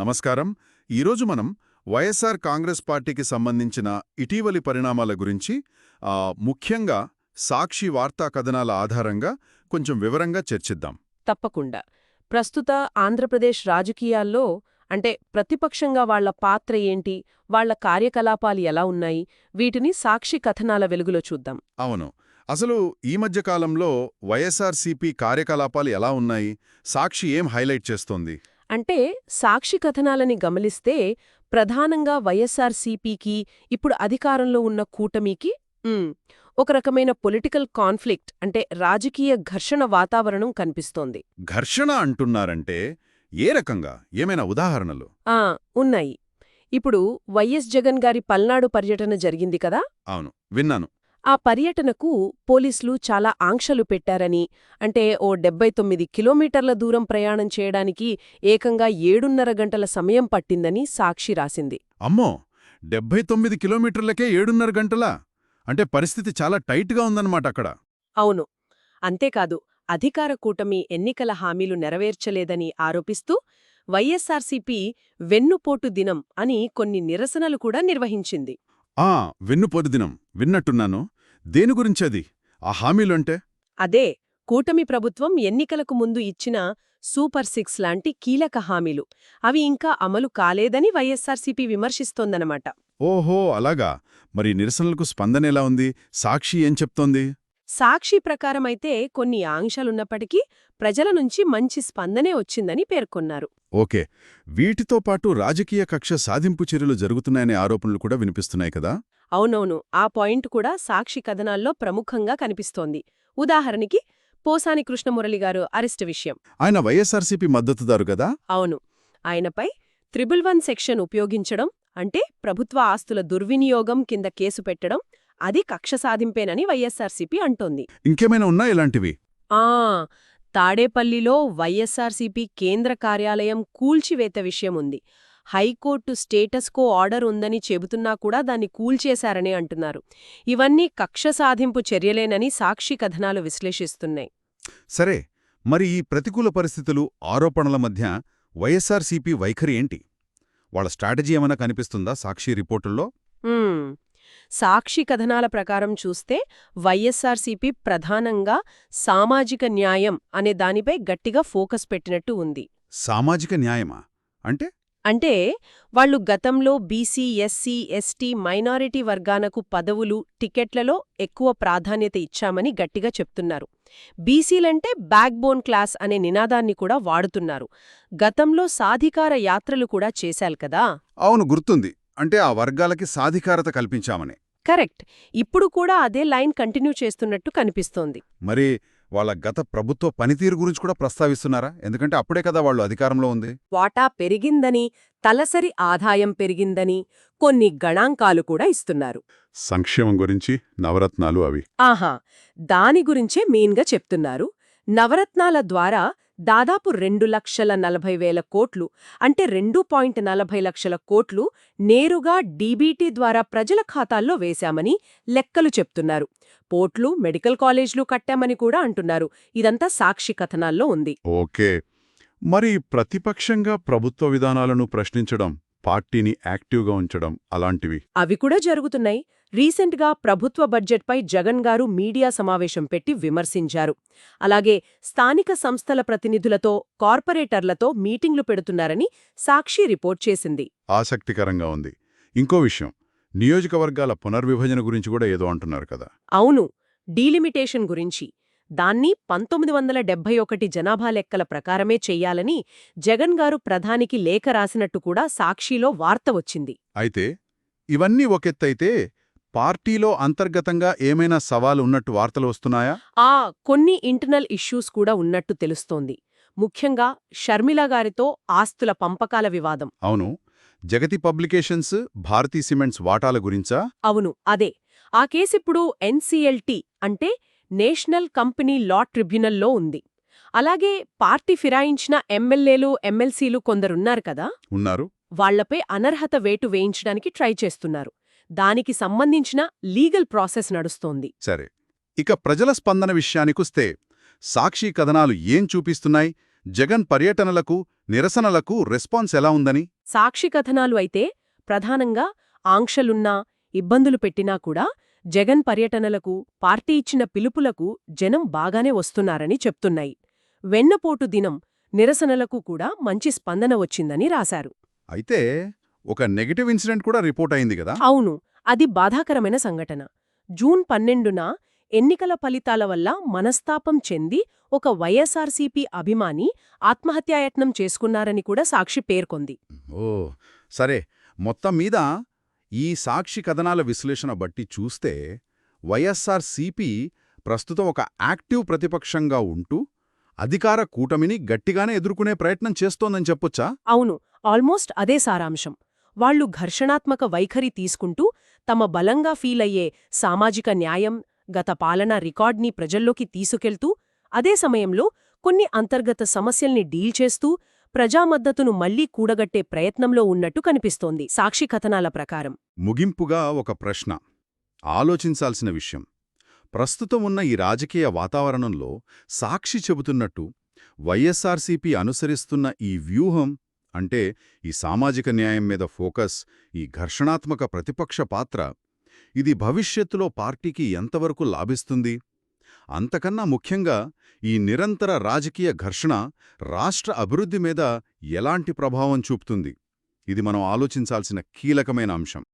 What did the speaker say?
నమస్కారం. ఈరోజు మనం వైఎస్ఆర్ కాంగ్రెస్ పార్టీకి సంబంధించిన ఇటీవలి పరిణామాల గురించి ముఖ్యంగా సాక్షి వార్తా కథనాల ఆధారంగా కొంచెం వివరంగా చర్చిద్దాం. తప్పకుండా. ప్రస్తుత ఆంధ్రప్రదేశ్ రాజకీయాల్లో అంటే ప్రతిపక్షంగా వాళ్ళ పాత్ర ఏంటి వాళ్ళ కార్యకలాపాలు ఎలా ఉన్నాయి వీటిని సాక్షి కథనాల వెలుగులో చూద్దాం. అవును. అసలు ఈ మధ్య కాలంలో వైఎస్ఆర్సీపీ కార్యకలాపాలు ఎలా ఉన్నాయి సాక్షి ఏం హైలైట్ చేస్తోంది? అంటే సాక్షి కథనాలని గమనిస్తే ప్రధానంగా వైఎస్ఆర్సీపీకి ఇప్పుడు అధికారంలో ఉన్న కూటమికి ఒక రకమైన పొలిటికల్ కాన్ఫ్లిక్ట్ అంటే రాజకీయ ఘర్షణ వాతావరణం కనిపిస్తోంది. ఘర్షణ అంటున్నారంటే ఏ రకంగా? ఏమైనా ఉదాహరణలు? ఆ ఉన్నాయి. ఇప్పుడు వైఎస్ జగన్ గారి పల్నాడు పర్యటన జరిగింది కదా? అవును విన్నాను. ఆ పర్యటనకు పోలీసులు చాలా ఆంక్షలు పెట్టారని అంటే ఓ డెబ్బై తొమ్మిది కిలోమీటర్ల దూరం ప్రయాణం చేయడానికి ఏకంగా ఏడున్నర గంటల సమయం పట్టిందని సాక్షి రాసింది. అమ్మో! డెబ్బై తొమ్మిది కిలోమీటర్లకే ఏడున్నర గంటలా? అంటే పరిస్థితి చాలా టైట్గా ఉందన్నమాట అక్కడ. అవును. అంతేకాదు అధికార కూటమి ఎన్నికల హామీలు నెరవేర్చలేదని ఆరోపిస్తూ వైఎస్సార్సీపీ వెన్నుపోటు దినం అని కొన్ని నిరసనలు కూడా నిర్వహించింది. ఆ! వెన్నుపోటు దినం. విన్నట్టున్నాను. దేని గురించది? ఆ హామీలుంటే? అదే కూటమి ప్రభుత్వం ఎన్నికలకు ముందు ఇచ్చిన సూపర్ సిక్స్ లాంటి కీలక హామీలు. అవి ఇంకా అమలు కాలేదని వైఎస్సార్సీపీ విమర్శిస్తోందనమాట ఓహో అలాగా. మరి నిరసనలకు స్పందన ఎలా ఉంది? సాక్షి ఏం చెప్తోంది? సాక్షి ప్రకారమైతే కొన్ని ఆంక్షలున్నప్పటికీ ప్రజల నుంచి మంచి స్పందనే వచ్చిందని పేర్కొన్నారు. ఓకే. వీటితో పాటు రాజకీయ కక్ష సాధింపు చర్యలు జరుగుతున్నాయనే ఆరోపణలు కూడా వినిపిస్తున్నాయి కదా? అవునవును ఆ పాయింట్ కూడా సాక్షి కథనాల్లో ప్రముఖంగా కనిపిస్తోంది. ఉదాహరణకి పోసాని కృష్ణమురళి గారు అరెస్టు విషయం. ఆయన వైఎస్ఆర్సీపీ మద్దతుదారు కదా? అవును. ఆయనపై త్రిబుల్ వన్ సెక్షన్ ఉపయోగించడం అంటే ప్రభుత్వ ఆస్తుల దుర్వినియోగం కింద కేసు పెట్టడం అది కక్ష సాధింపేనని వైఎస్సార్సీపీ అంటోంది. ఇంకేమైనా ఉన్నా ఇలాంటివి? ఆ తాడేపల్లిలో వైఎస్సార్సీపీ కేంద్ర కార్యాలయం కూల్చివేత విషయం ఉంది. హైకోర్టు స్టేటస్కో ఆర్డర్ ఉందని చెబుతున్నా కూడా దాన్ని కూల్చేశారని అంటున్నారు. ఇవన్నీ కక్ష సాధింపు చర్యలేనని సాక్షి కథనాలు విశ్లేషిస్తున్నాయి. సరే మరి ఈ ప్రతికూల పరిస్థితులు ఆరోపణల మధ్య వైఎస్ఆర్సీపీ వైఖరి ఏంటి? వాళ్ళ స్ట్రాటజీ ఏమైనా కనిపిస్తుందా సాక్షి రిపోర్టుల్లో. సాక్షి కథనాల ప్రకారం చూస్తే వైఎస్సార్సీపీ ప్రధానంగా సామాజిక న్యాయం అనే దానిపై గట్టిగా ఫోకస్ పెట్టినట్టు ఉంది. సామాజిక న్యాయమా? అంటే అంటే వాళ్ళు గతంలో బీసీ ఎస్సీ ఎస్టీ మైనారిటీ వర్గానకు పదవులు టికెట్లలో ఎక్కువ ప్రాధాన్యత ఇచ్చామని గట్టిగా చెప్తున్నారు. బీసీలంటే బ్యాక్బోన్ క్లాస్ అనే నినాదాన్ని కూడా వాడుతున్నారు. గతంలో సాధికార యాత్రలు కూడా చేశారు కదా? అవును గుర్తుంది. అంటే ఆ వర్గాలకి సాధికారత కల్పించామని. కరెక్ట్. ఇప్పుడు కూడా అదే లైన్ కంటిన్యూ చేస్తున్నట్టు కనిపిస్తోంది. మరి వాళ్ళ గత ప్రభుత్వ పనితీరు గురించి కూడా ప్రస్తావిస్తున్నారా? ఎందుకంటే అప్పుడే కదా వాళ్ళు అధికారంలో ఉంది. వాటా పెరిగిందని తలసరి ఆదాయం పెరిగిందని కొన్ని గణాంకాలు కూడా ఇస్తున్నారు. సంక్షేమం గురించి నవరత్నాలు అవి. ఆహా! దాని గురించే మెయిన్గా చెప్తున్నారు. నవరత్నాల ద్వారా దాదాపు రెండు లక్షల నలభై వేల కోట్లు అంటే రెండు పాయింట్ నలభై లక్షల కోట్లు నేరుగా డీబీటీ ద్వారా ప్రజల ఖాతాల్లో వేశామని లెక్కలు చెప్తున్నారు. పోర్ట్లు మెడికల్ కాలేజ్లు కట్టామని కూడా అంటున్నారు. ఇదంతా సాక్షి కథనాల్లో ఉంది. ఓకే. మరి ప్రతిపక్షంగా ప్రభుత్వ విధానాలను ప్రశ్నించడం పార్టీని యాక్టివ్గా ఉంచడం అలాంటివి? అవి కూడా జరుగుతున్నాయి. రీసెంట్గా ప్రభుత్వ బడ్జెట్పై జగన్ గారు మీడియా సమావేశం పెట్టి విమర్శించారు. అలాగే స్థానిక సంస్థల ప్రతినిధులతో కార్పొరేటర్లతో మీటింగ్లు పెడుతున్నారని సాక్షి రిపోర్ట్ చేసింది. ఆసక్తికరంగా ఉంది. ఇంకో విషయం నియోజకవర్గాల పునర్విభజన గురించి కూడా ఏదో అంటున్నారు కదా. అవును డీలిమిటేషన్ గురించి. దాన్ని పంతొమ్మిది వందల డెబ్బై ఒకటి జనాభా లెక్కల ప్రకారమే చెయ్యాలని జగన్ గారు ప్రధానికి లేఖ రాసినట్టు కూడా సాక్షిలో వార్త వచ్చింది. అయితే ఇవన్నీ ఒకెత్తైతే పార్టీలో అంతర్గతంగా ఏమైనా సవాలు ఉన్నట్టు వార్తలు వస్తున్నాయా? ఆ కొన్ని ఇంటర్నల్ ఇష్యూస్ కూడా ఉన్నట్టు తెలుస్తోంది. ముఖ్యంగా షర్మిల గారితో ఆస్తుల పంపకాల వివాదం. అవును. జగతి పబ్లికేషన్స్ భారతీ సిమెంట్స్ వాటాల గురించా? అవును అదే. ఆ కేసిప్పుడు ఎన్సీఎల్టీ అంటే నేషనల్ కంపెనీ లా ట్రిబ్యునల్లో ఉంది. అలాగే పార్టీ ఫిరాయించిన ఎమ్మెల్యేలు ఎమ్మెల్సీలు కొందరున్నారు కదా? ఉన్నారు. వాళ్ళపై అనర్హత వేటు వేయించడానికి ట్రై చేస్తున్నారు. దానికి సంబంధించిన లీగల్ ప్రాసెస్ నడుస్తోంది. సరే. ఇక ప్రజల స్పందన విషయానికొస్తే సాక్షి కథనాలు ఏం చూపిస్తున్నాయి? జగన్ పర్యటనలకు నిరసనలకు రెస్పాన్స్ ఎలా ఉందని? సాక్షి కథనాలు అయితే ప్రధానంగా ఆంక్షలున్నా ఇబ్బందులు పెట్టినా కూడా జగన్ పర్యటనలకు పార్టీ ఇచ్చిన పిలుపులకు జనం బాగానే వస్తున్నారని చెప్తున్నాయి. వెన్నపోటు దినం నిరసనలకు కూడా మంచి స్పందన వచ్చిందని రాశారు. అయితే ఒక నెగటివ్ ఇన్సిడెంట్ కూడా రిపోర్ట్ అయింది కదా? అవును. అది బాధాకరమైన సంఘటన. జూన్ పన్నెండున ఎన్నికల ఫలితాల వల్ల మనస్తాపం చెంది ఒక వైఎస్ఆర్సీపీ అభిమాని ఆత్మహత్యాయత్నం చేసుకున్నారని కూడా సాక్షి పేర్కొంది. ఓ సరే. మొత్తం మీద ఈ సాక్షి కథనాల విశ్లేషణ బట్టి చూస్తే వైఎస్ఆర్ సిపి ప్రస్తుతం ఒక యాక్టివ్ ప్రతిపక్షంగా ఉంటూ అధికార కూటమిని గట్టిగానే ఎదుర్కొనే ప్రయత్నం చేస్తోందని చెప్పొచ్చా? అవును. ఆల్మోస్ట్ అదే సారాంశం. వాళ్ళు ఘర్షణాత్మక వైఖరి తీసుకుంటూ తమ బలంగా ఫీలయ్యే సామాజిక న్యాయం గత పాలనా రికార్డ్ని ప్రజల్లోకి తీసుకెళ్తూ అదే సమయంలో కొన్ని అంతర్గత సమస్యల్ని డీల్ చేస్తూ ప్రజామద్దతును మళ్ళీ కూడగట్టే ప్రయత్నంలో ఉన్నట్టు కనిపిస్తోంది సాక్షి కథనాల ప్రకారం. ముగింపుగా ఒక ప్రశ్న. ఆలోచించాల్సిన విషయం. ప్రస్తుతం ఉన్న ఈ రాజకీయ వాతావరణంలో సాక్షి చెబుతున్నట్టు వైఎస్ఆర్సీపీ అనుసరిస్తున్న ఈ వ్యూహం అంటే ఈ సామాజిక న్యాయం మీద ఫోకస్ ఈ ఘర్షణాత్మక ప్రతిపక్ష పాత్ర. ఇది భవిష్యత్తులో పార్టీకి ఎంతవరకు లాభిస్తుంది? అంతకన్నా ముఖ్యంగా ఈ నిరంతర రాజకీయ ఘర్షణ రాష్ట్ర అభివృద్ధి మీద ఎలాంటి ప్రభావం చూపుతుంది? ఇది మనం ఆలోచించాల్సిన కీలకమైన అంశం.